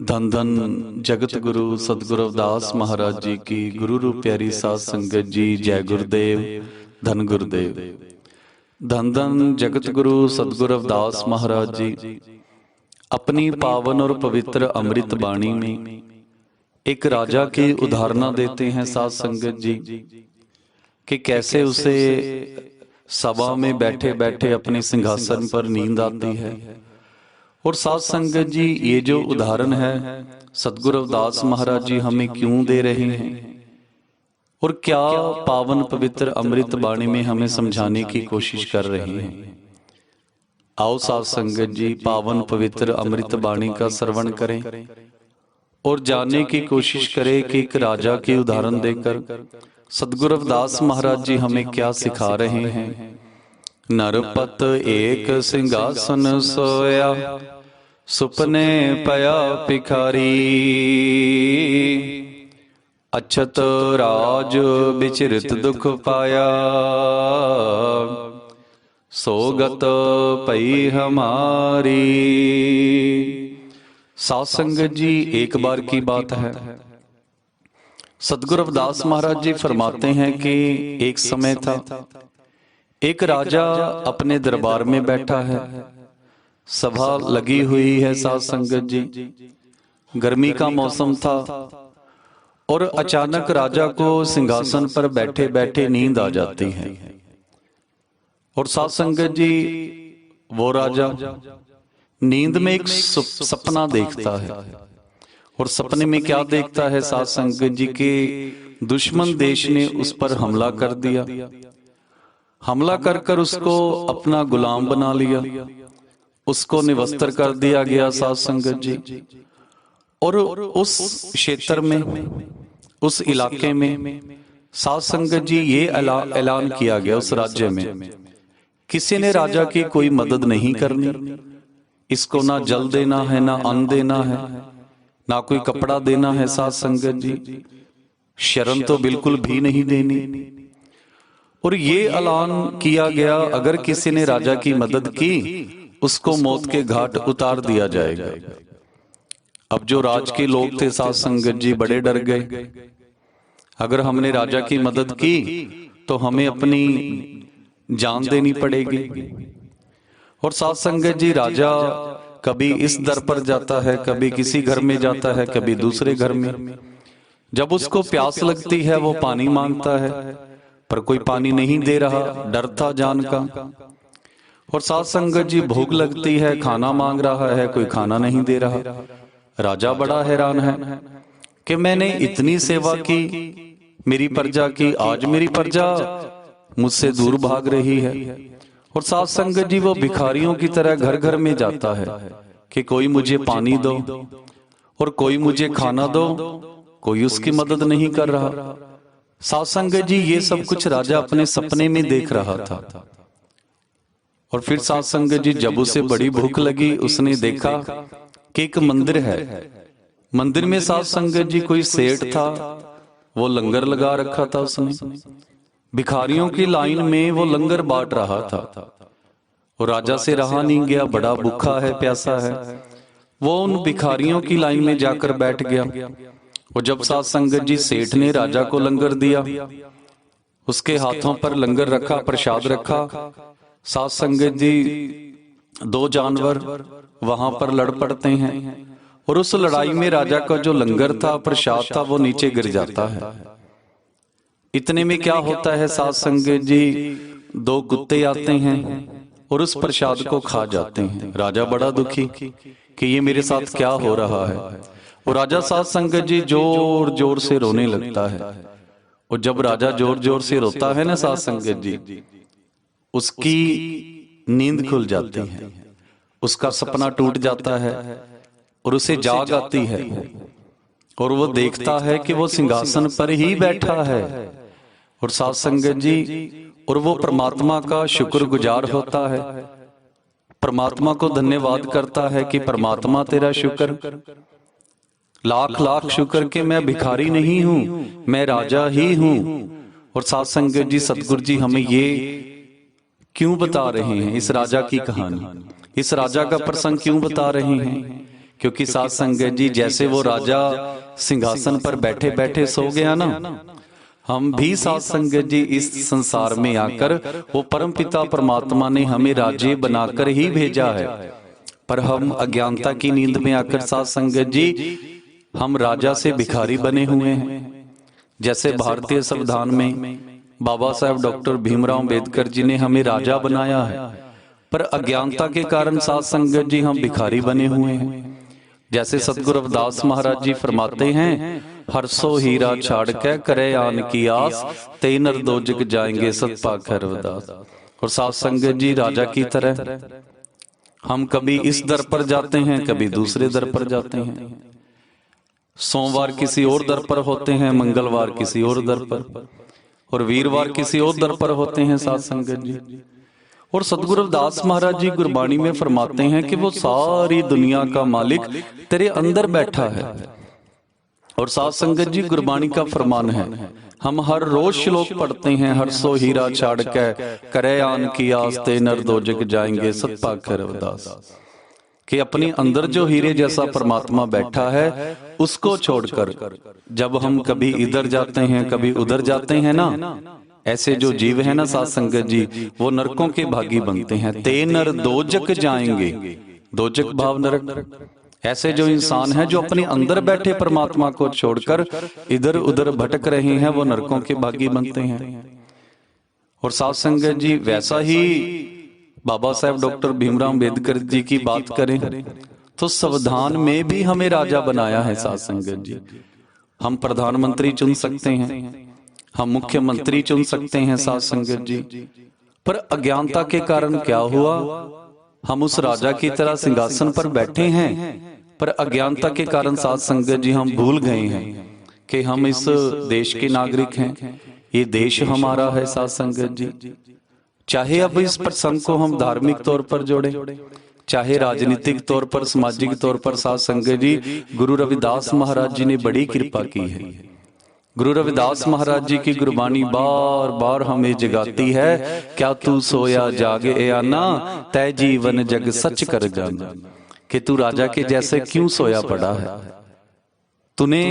धन धन जगत गुरु सदगुरु अवदास महाराज जी की गुरु रूप प्यारी साध संगत जी जय गुरुदेव धन गुरुदेव धन धन जगत गुरु सदगुरु अवदास महाराज जी अपनी पावन और पवित्र अमृत बाणी में एक राजा की उदाहरणा देते हैं साध संगत जी कि कैसे उसे सभा में बैठे बैठे अपने सिंहासन पर नींद आती है और साध संगत जी ये जो उदाहरण है सतगुरु रविदास महाराज जी हमें क्यों दे रहे हैं? और क्या पावन पवित्र अमृत वाणी में हमें समझाने की कोशिश कर रहे हैं। आओ साध संगत जी पावन पवित्र अमृत बाणी का श्रवण करें और जानने की कोशिश करें कि एक राजा के उदाहरण देकर सदगुरु रविदास महाराज जी हमें क्या सिखा रहे हैं? नरपत एक सिंहासन सोया। सुपने पया भिखारी अछत राज विचरित दुख पाया सोगत पई हमारी सात संगत जी एक बार की बात है सदगुरु रविदास महाराज जी फरमाते हैं कि एक समय था एक राजा अपने दरबार में बैठा है सभा लगी हुई है सात संगत जी। गर्मी का मौसम था और अचानक राजा को सिंहासन पर बैठे बैठे नींद आ जाती है। और सात संगत जी वो राजा नींद में एक सपना देखता है। और सपने में क्या देखता है सात संगत जी के दुश्मन देश ने उस पर हमला कर दिया। हमला कर कर उसको अपना गुलाम बना लिया। उसको निवस्त्र कर दिया गया सात संगत जी। और उस क्षेत्र में उस इलाके में सात संगत जी ये ऐलान किया गया उस राज्य में। किसी ने राजा की कोई मदद नहीं करनी। इसको ना जल देना है ना अन्न देना है ना कोई कपड़ा देना है सात संगत जी। शरण तो बिल्कुल भी नहीं देनी। और ये ऐलान किया गया अगर किसी ने राजा की मदद की उसको मौत के घाट उतार दिया जाएगा। अब जो राज के लोग थे सात संगत जी बड़े डर गए। अगर हमने राजा की मदद की तो हमें अपनी जान देनी पड़ेगी। और सात संगत जी राजा कभी इस दर पर जाता है कभी किसी घर में जाता है कभी दूसरे घर में। जब उसको प्यास लगती है वो पानी माँगता है। पर कोई पानी नहीं दे रहा डर था जान का। और सात संगत जी, भूख लगती है, खाना मांग रहा है, कोई खाना नहीं दे रहा। राजा बड़ा हैरान है कि मैंने इतनी सेवा की, मेरी प्रजा की, आज मेरी प्रजा मुझसे दूर भाग रही है। और सात संगत जी, वो भिखारियों की तरह घर घर में जाता है कि कोई मुझे पानी दो और कोई मुझे खाना दो, कोई उसकी मदद नहीं कर रहा। सात संगत जी, ये सब कुछ राजा अपने सपने में देख रहा था। और फिर सात संगत जी जब उसे बड़ी भूख लगी उसने देखा कि एक मंदिर है। मंदिर में सात संगत जी कोई सेठ था वो लंगर लगा रखा था उसने। भिखारियों की लाइन में वो लंगर बांट रहा था। और राजा से रहा नहीं गया बड़ा भूखा है प्यासा है। वो उन भिखारियों की लाइन में जाकर बैठ गया। और जब सात संगत जी सेठ ने राजा को लंगर दिया उसके हाथों पर लंगर रखा प्रसाद रखा। सात संगत जी, दो जानवर वहाँ पर लड़ पड़ते हैं और उस लड़ाई में राजा का जो लंगर था, प्रसाद था, वो नीचे गिर जाता है। इतने में क्या होता है, सात संगत जी? दो कुत्ते आते हैं और उस प्रसाद को खा जाते हैं। राजा बड़ा दुखी कि ये मेरे साथ क्या हो रहा है। और राजा सात संगत जी ज़ोर ज़ोर से रोने लगता है। और जब राजा ज़ोर ज़ोर से रोता है ना सात संगत जी उसकी नींद खुल जाती है। उसका सपना टूट जाता है और उसे जाग आती है। और वो देखता है कि वो सिंहासन पर ही बैठा है। और सात संगत जी और वो परमात्मा का शुक्रगुजार होता है। परमात्मा को धन्यवाद करता है कि परमात्मा तेरा शुक्र लाख लाख शुक्र के मैं भिखारी नहीं हूँ मैं राजा ही हूँ और सात संगत जी सतगुरु जी हमें ये क्यों बता रहे हैं? इस राजा की कहानी। इस राजा का प्रसंग क्यों बता रहे हैं? क्योंकि सात संगत जी जैसे वो राजा सिंहासन पर बैठे बैठे सो गया ना। हम भी सात संगत जी इस संसार में आकर वो परम पिता परमात्मा ने हमें राजे बनाकर ही भेजा है। पर हम अज्ञानता की नींद में आकर सात संगत जी हम राजा से भिखारी बने हुए हैं। जैसे भारतीय संविधान में बाबा साहब डॉक्टर भीमराव अंबेडकर जी ने हमें राजा बनाया है। पर अज्ञानता के कारण सात संगत जी हम भिखारी बने हुए हैं। जैसे सतगुरु रविदास महाराज जी फरमाते हैं हर सो हीरा छाड़ के करे आन की आस ते नर दो जाएँगे सतपाक है रविदास। और सात संगत जी राजा की तरह। हम कभी इस दर पर जाते हैं कभी दूसरे दर पर जाते हैं। सोमवार किसी और दर पर होते हैं मंगलवार किसी और दर पर और वीरवार किसी और दर पर होते हैं सात संगत जी। और सदगुरु रविदास महाराज जी गुरबाणी में फरमाते हैं कि वो सारी दुनिया का मालिक तेरे अंदर बैठा है। और सात संगत जी गुरबाणी का फरमान है। हम हर रोज श्लोक पढ़ते हैं हर सो हीरा छाड़ के करे आन की आस्ते नर दो जग जाएँगे सतपाक रविदास कि अपने अंदर जो हीरे जैसा परमात्मा बैठा है उसको छोड़कर जब हम कभी इधर जाते हैं कभी उधर जाते हैं ना ऐसे जो जीव है ना सात संगत जी वो नरकों के भागी बनते हैं ते नर दोजक जाएँगे दोजक भाव नरक ऐसे जो इंसान है जो अपने अंदर बैठे परमात्मा को छोड़कर इधर उधर भटक रहे हैं वो नरकों के भागी बनते हैं। और सात संगत जी वैसा ही बाबा साहेब डॉक्टर भीमराव अंबेडकर जी की बात करें तो संविधान में भी हमें राजा बनाया है सात संगत जी। हम प्रधानमंत्री चुन सकते हैं। हम मुख्यमंत्री चुन सकते हैं सात संगत जी। पर अज्ञानता के कारण क्या हुआ? हम उस राजा की तरह सिंहासन पर बैठे हैं। पर अज्ञानता के कारण सात संगत जी हम भूल गए हैं कि हम इस देश के नागरिक हैं। ये देश हमारा है सात संगत जी। चाहे अब इस प्रसंग को हम धार्मिक तौर पर जोड़ें चाहे राजनीतिक तौर पर सामाजिक तौर पर सात संगत जी गुरु रविदास महाराज जी ने बड़ी कृपा की है गुरु रविदास महाराज जी की गुरबानी बार बार हमें जगाती है क्या तू सोया जागे या ना तय जीवन जग सच कर जाना कि तू राजा के जैसे क्यों सोया पड़ा है तूने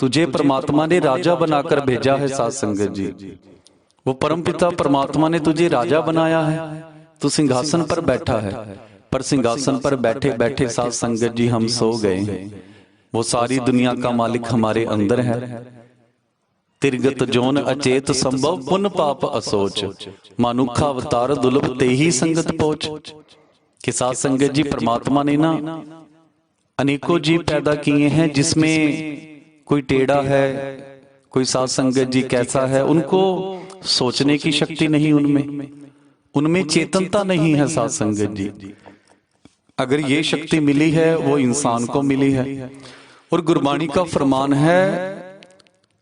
तुझे परमात्मा ने राजा बनाकर भेजा है सात संगत जी वो परमपिता परमात्मा ने तुझे राजा बनाया है। तू सिंहासन पर बैठा है। पर सिंहासन पर बैठे बैठे सात संगत जी हम सो गए वो सारी दुनिया का मालिक हमारे अंदर है। तिरगत जोन अचेत संभव, पुन पाप असोच। मानुखा अवतार दुर्लभ ते ही संगत पोच कि सात संगत जी परमात्मा ने ना अनेकों जीव पैदा किए हैं जिसमें कोई टेढ़ा है, कोई सात संगत जी कैसा है, उनको सोचने की शक्ति नहीं उनमें। उनमें। चेतनता नहीं है सात संगत जी। अगर ये शक्ति मिली है वो इंसान को मिली है। और गुरबाणी का फरमान है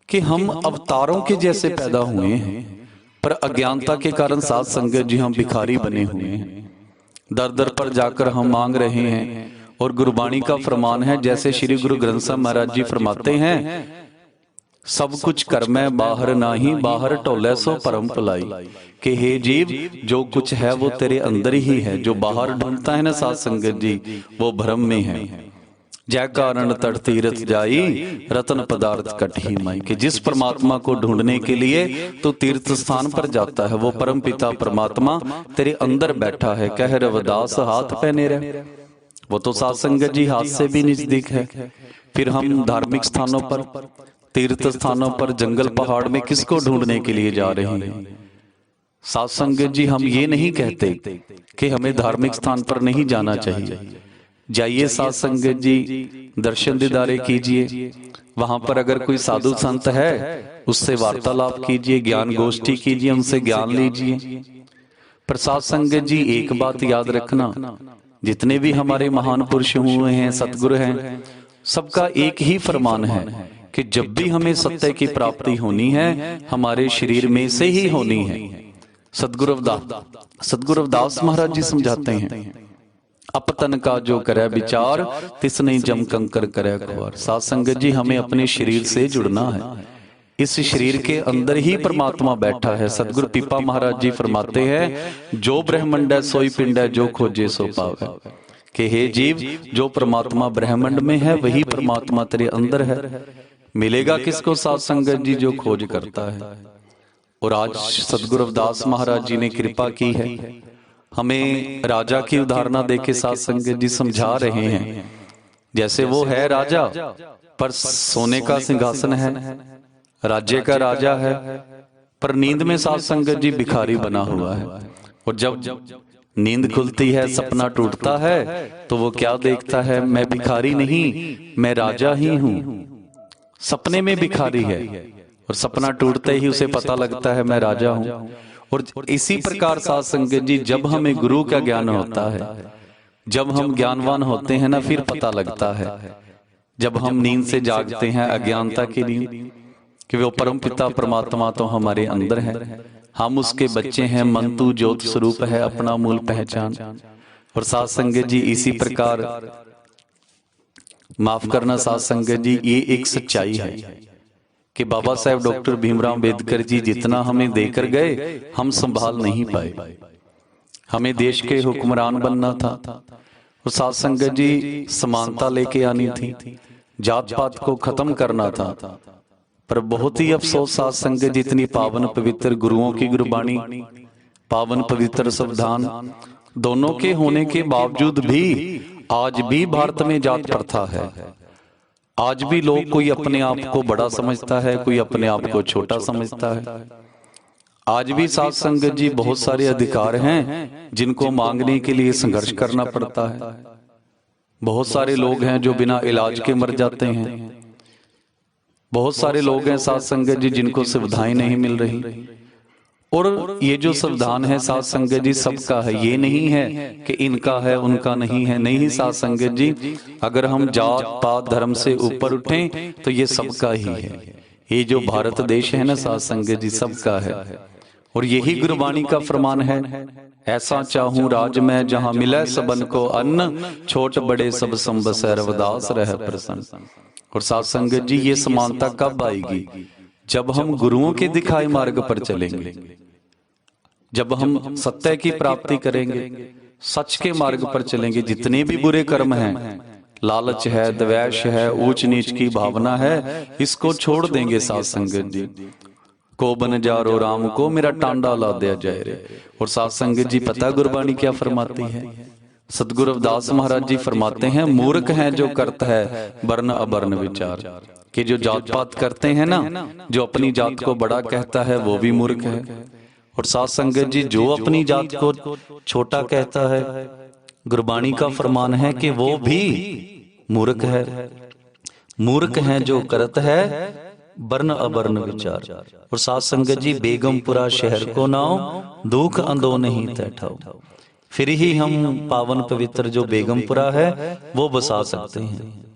कि हम अवतारों के जैसे पैदा हुए हैं। पर अज्ञानता के कारण सात संगत जी हम भिखारी बने हुए हैं। दर दर पर जाकर हम मांग रहे हैं। और गुरबाणी का फरमान है जैसे श्री गुरु ग्रंथ साहब महाराज जी फरमाते हैं। सब कुछ कर मैं बाहर नाही बाहर टोले सो परम पलाई। कि हे जीव जो कुछ है वो तेरे अंदर ही है जो बाहर ढूंढता है ना सात संगत जी वो भ्रम में है। जय कारण तट तीर्थ जाई रतन पदार्थ कट ही माई। कि जिस परमात्मा को ढूँढने के लिए तो तीर्थ स्थान पर जाता है वो परम पिता परमात्मा तेरे अंदर बैठा है कह रवदास हाथ पहने रहे वो तो सात संगत जी हाथ से भी नज़दीक है। फिर हम धार्मिक स्थानों पर तीर्थ स्थानों पर जंगल पहाड़ में किसको ढूँढने के लिए जा रहे हैं? सात संगत जी, हम ये नहीं कहते कि हमें धार्मिक स्थान पर नहीं जाना चाहिए। जाइए सात संगत जी, दर्शन दीदारे कीजिए। वहाँ पर अगर कोई साधु संत है, उससे वार्तालाप कीजिए, ज्ञान गोष्ठी कीजिए, उनसे ज्ञान लीजिए। प्रसाद संगत जी, एक बात याद रखना, जितने भी हमारे महान पुरुष हुए हैं, सतगुरु हैं, सबका एक ही फरमान है कि जब भी हमें सत्य की प्राप्ति होनी है हमारे शरीर में से ही होनी है। सदगुरु रविदास सदगुरु रविदास महाराज जी समझाते हैं। अपतन का जो करे विचार तिस नहीं जम कंकर करे अखबार सात संगत जी हमें अपने शरीर से जुड़ना है। इस शरीर के अंदर ही परमात्मा बैठा है। सदगुरु पीपा महाराज जी फरमाते हैं जो ब्रह्मंड है सोई पिंड है जो खोजे सो पावे। कि हे जीव जो परमात्मा ब्रह्मंड में है वही परमात्मा तेरे अंदर है मिलेगा किसको सात संगत जी जो खोज करता है? और आज सदगुरु रविदास महाराज जी ने कृपा की है। हमें राजा की उदाहरणा देके सात संगत जी समझा रहे हैं। जैसे वो है राजा पर सोने का सिंहासन है। राज्य का राजा है। पर नींद में सात संगत जी भिखारी बना हुआ है। और जब नींद खुलती है सपना टूटता है तो वो क्या देखता है मैं भिखारी नहीं मैं राजा ही। हूँ। सपने में भिखारी है। और सपना टूटते ही उसे पता लगता है मैं राजा हूँ। और इसी प्रकार सात संगत जी जब हमें गुरु का ज्ञान होता है जब हम ज्ञानवान होते हैं ना फिर पता लगता है। जब हम नींद से जागते हैं अज्ञानता की नींद कि वो परम पिता परमात्मा तो हमारे अंदर है। हम उसके बच्चे हैं मंतु ज्योत स्वरूप है अपना मूल पहचान। और सात संगत जी इसी प्रकार माफ़ करना सात संगत जी ये एक सच्चाई है। कि बाबा साहेब डॉक्टर भीमराव अंबेडकर जी जितना हमें देकर गए हम संभाल नहीं पाए। हमें देश के हुक्मरान बनना था। और सात संगत जी समानता लेके आनी थी। जात पात को खत्म करना था। पर बहुत ही अफसोस सात संगत इतनी पावन पवित्र गुरुओं की गुरबाणी पावन पवित्र संविधान दोनों के होने के बावजूद भी आज भी भारत में जात प्रथा है। आज भी लोग कोई अपने आप को बड़ा समझता है कोई अपने आप को छोटा समझता है। आज भी सात संगत जी बहुत सारे अधिकार हैं जिनको मांगने के लिए संघर्ष करना पड़ता है। बहुत सारे लोग हैं जो बिना इलाज के मर जाते हैं। बहुत सारे लोग हैं सात संगत जी जिनको सुविधाएँ नहीं मिल रही। और ये जो संविधान है सात संगत जी, सबका है। ये नहीं है कि इनका है, उनका नहीं है। नहीं, सात संगत जी, अगर हम जात, पात, धर्म से ऊपर उठें तो ये सबका ही है। ये जो भारत देश है ना, सात संगत जी, सबका है। और यही गुरबाणी का फरमान है, ऐसा चाहूँ राज में जहाँ मिले सबन को अन्न, छोट बड़े सब संबस रवदास रह प्रसन्न। और सात संगत जी, ये समानता कब आएगी? जब हम गुरुओं के दिखाए मार्ग पर चलेंगे। जब हम सत्य की प्राप्ति करेंगे सच के मार्ग पर चलेंगे जितने भी बुरे कर्म हैं लालच है द्वेष है ऊंच नीच की भावना है इसको छोड़ देंगे सात संगत जी। को बन जा रो राम को मेरा टांडा ला दिया जाए रे। और सात संगत जी पता गुरबाणी क्या फरमाती है? सदगुरु रविदास महाराज जी फरमाते हैं मूर्ख हैं जो करता है वर्ण अबर्ण विचार। कि जो जात पात करते हैं ना जो अपनी जात को बड़ा कहता है वो भी मूर्ख है। और सात संगत जी जो अपनी जात को छोटा कहता है गुरबाणी का फरमान है कि वो भी मूर्ख है। मूर्ख है। जो करत है वर्ण अवर्ण विचार। और सात संगत जी बेगमपुरा शहर को नाव दुख अंदो नहीं तैठाओ फिर ही हम पावन पवित्र जो बेगमपुरा है वो बसा सकते हैं।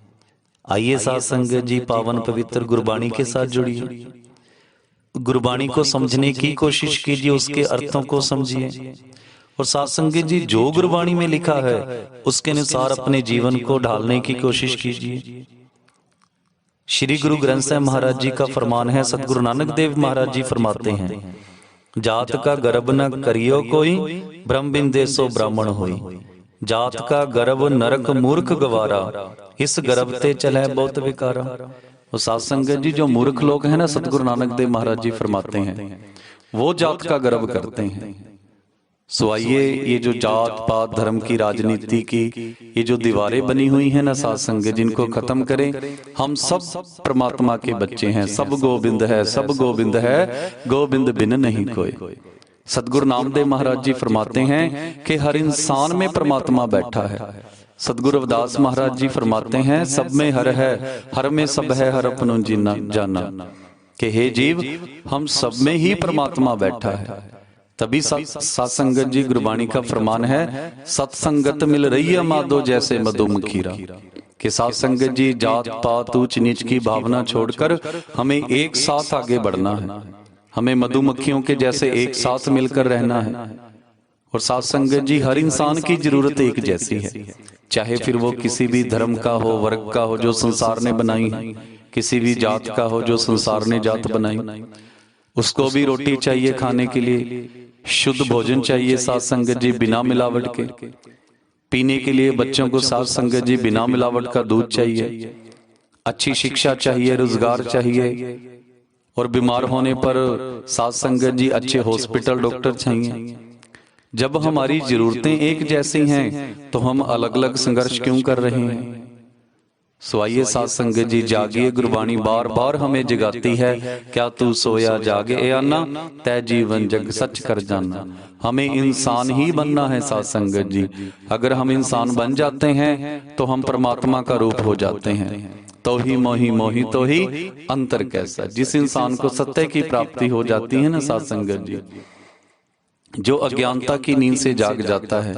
आइए सात संगत जी पावन पवित्र गुरबाणी के साथ जुड़िए। गुरबाणी को समझने की कोशिश कीजिए उसके अर्थों को समझिए। और सात संगत जी जो गुरबाणी में लिखा है उसके अनुसार अपने जीवन को ढालने की कोशिश कीजिए। श्री गुरु ग्रंथ साहब महाराज जी का फरमान है सतगुरु नानक देव महाराज जी फरमाते हैं जात का गर्भ न करियो कोई ब्रह्म बिंदे सो ब्राह्मण होई। जात का गर्भ नरक मूर्ख गवारा। इस गर्भ ते चले बहुत विकारा। वो सात जी जो मूर्ख लोग हैं ना, सतगुरु नानक देव महाराज जी फरमाते हैं, वो जात का गर्व करते हैं। सो आइए, ये जो जात, पात, धर्म की राजनीति की, ये जो दीवारें बनी हुई हैं ना सात जिनको खत्म करें, हम सब परमात्मा के बच्चे हैं, सब गोविंद है, सब गोविंद है, गोविंद बिन नहीं कोई। सदगुरु नामदेव महाराज जी फरमाते हैं कि हर इंसान में परमात्मा बैठा है। सदगुरु रविदास महाराज जी फरमाते हैं, सब में हर है, हर में सब है, हर अपनो जीना जाना। कि हे जीव, हम सब में ही परमात्मा बैठा है। तभी सत्संगत जी गुरबाणी का फरमान है, सत्संगत मिल रही है माधो जैसे मधुमखीरा। कि सात संगत जी जात पात ऊंच नीच की भावना छोड़कर हमें एक साथ आगे बढ़ना है। हमें मधुमक्खियों के जैसे एक साथ मिलकर रहना है। और सात संगत जी हर इंसान की ज़रूरत एक जैसी है। चाहे फिर वो किसी भी धर्म का हो वर्ग का हो जो संसार ने बनाई है। किसी भी जात का हो जो संसार ने जात बनाई। उसको भी रोटी चाहिए खाने के लिए शुद्ध भोजन चाहिए सात संगत जी बिना मिलावट के। पीने के लिए बच्चों को साथ संगत जी बिना मिलावट का दूध चाहिए। अच्छी शिक्षा चाहिए रोज़गार चाहिए और बीमार होने पर साथ संगत जी अच्छे हॉस्पिटल डॉक्टर चाहिए। जब हमारी जरूरतें एक जैसी हैं तो हम अलग अलग संघर्ष क्यों कर रहे हैं? सो आइए साथ संगत जी जागिए, गुरबाणी बार बार हमें जगाती है। क्या तू सोया जागे, ए आना तय जीवन जग सच कर जाना हमें इंसान ही बनना है सात संगत जी। अगर हम इंसान बन जाते हैं तो हम परमात्मा का रूप हो जाते हैं। तो ही मोही मोही तो ही अंतर कैसा? जिस इंसान को सत्य की प्राप्ति हो जाती है ना साथ संगत जी। जो। अज्ञानता की नींद से जाग जाता है।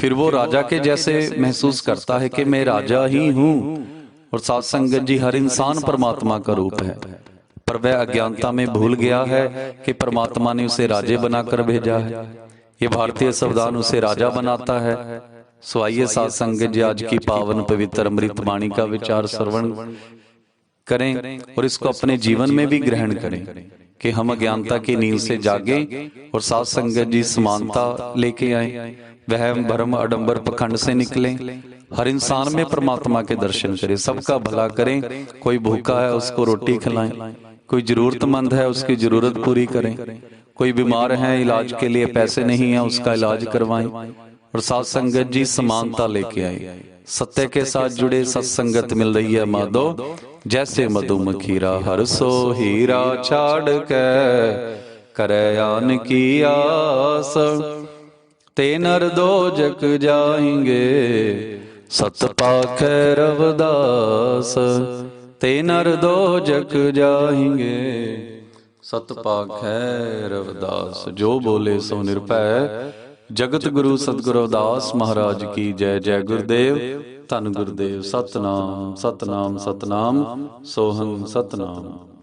फिर वो राजा के जैसे महसूस करता है कि मैं राजा ही हूँ और सात संगत जी हर इंसान परमात्मा का रूप है। पर वह अज्ञानता में भूल गया है कि परमात्मा ने उसे राजे बनाकर भेजा है। ये भारतीय संविधान उसे राजा बनाता है। सो आइए सात संगत जी आज की पावन पवित्र अमृत वाणी का विचार श्रवण करें और इसको अपने जीवन में भी ग्रहण करें कि हम अज्ञानता की नींद से जागे और सात संगत जी समानता लेके आए वह भरम अडंबर पखंड से निकले हर इंसान में परमात्मा के दर्शन करें सबका भला करें कोई भूखा है उसको रोटी खिलाएँ कोई जरूरतमंद है उसकी ज़रूरत पूरी करें कोई बीमार है इलाज के लिए पैसे नहीं है उसका इलाज करवाएँ और सात संगत जी समानता लेके आए सत्य के साथ जुड़े सत्संगत मिल रही है माधो जैसे मधुमखीरा हर सो हीरा छाड़ के करयान की आस ते नर दो जग जाएँगे सत पाख रवदास ते नर दो जग जाएँगे सत पाख रवदास जो बोले सो निर्भय ਜਗਤ ਗੁਰੂ ਸਤਿਗੁਰੂ ਅਰਦਾਸ ਮਹਾਰਾਜ ਕੀ ਜੈ ਜੈ ਗੁਰਦੇਵ। ਧੰਨ ਗੁਰਦੇਵ ਸਤਨਾਮ ਸਤਨਾਮ ਸਤਨਾਮ ਸੋਹੰ ਸਤਨਾਮ।